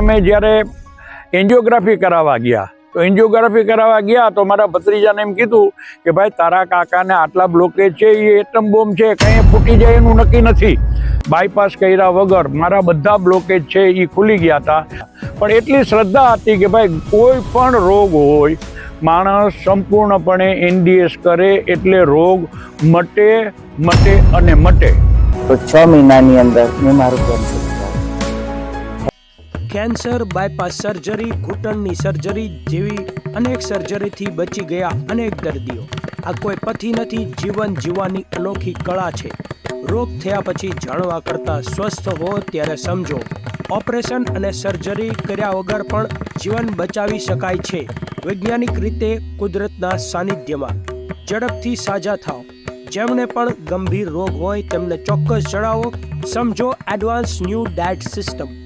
અમે જ્યારે એન્જિયોગ્રાફી કરાવવા ગયા, તો એન્જિયોગ્રાફી કરાવવા ગયા, તો મારા ભત્રીજાને એમ કીધું કે ભાઈ, તારા કાકાને આટલા બ્લોકેજ છે, એ એટમ બોમ્બ છે, કંઈ ફૂટી જાય એનું નક્કી નથી. બાયપાસ કર્યા વગર મારા બધા બ્લોકેજ છે એ ખુલી ગયા હતા. પણ એટલી શ્રદ્ધા હતી કે ભાઈ, કોઈ પણ રોગ હોય, માણસ સંપૂર્ણપણે એનડીએસ કરે એટલે રોગ મટે મટે અને મટે. તો છ મહિનાની અંદર મેં મારું કરાવ્યું કેન્સર, બાયપાસ સર્જરી, ઘૂંટણની સર્જરી જેવી અનેક સર્જરીથી બચી ગયા અનેક દર્દીઓ. આ કોઈ પથી નથી, જીવન જીવવાની અનોખી કળા છે. રોગ થયા પછી જાણવા કરતાં સ્વસ્થ હો ત્યારે સમજો. ઓપરેશન અને સર્જરી કર્યા વગર પણ જીવન બચાવી શકાય છે. વૈજ્ઞાનિક રીતે કુદરતના સાનિધ્યમાં. ઝડપથી સાજા થાઓ. જેમને પણ ગંભીર રોગ હોય તેમને ચોક્કસ જણાવો. સમજો એડવાન્સ ન્યૂ ડાયટ સિસ્ટમ.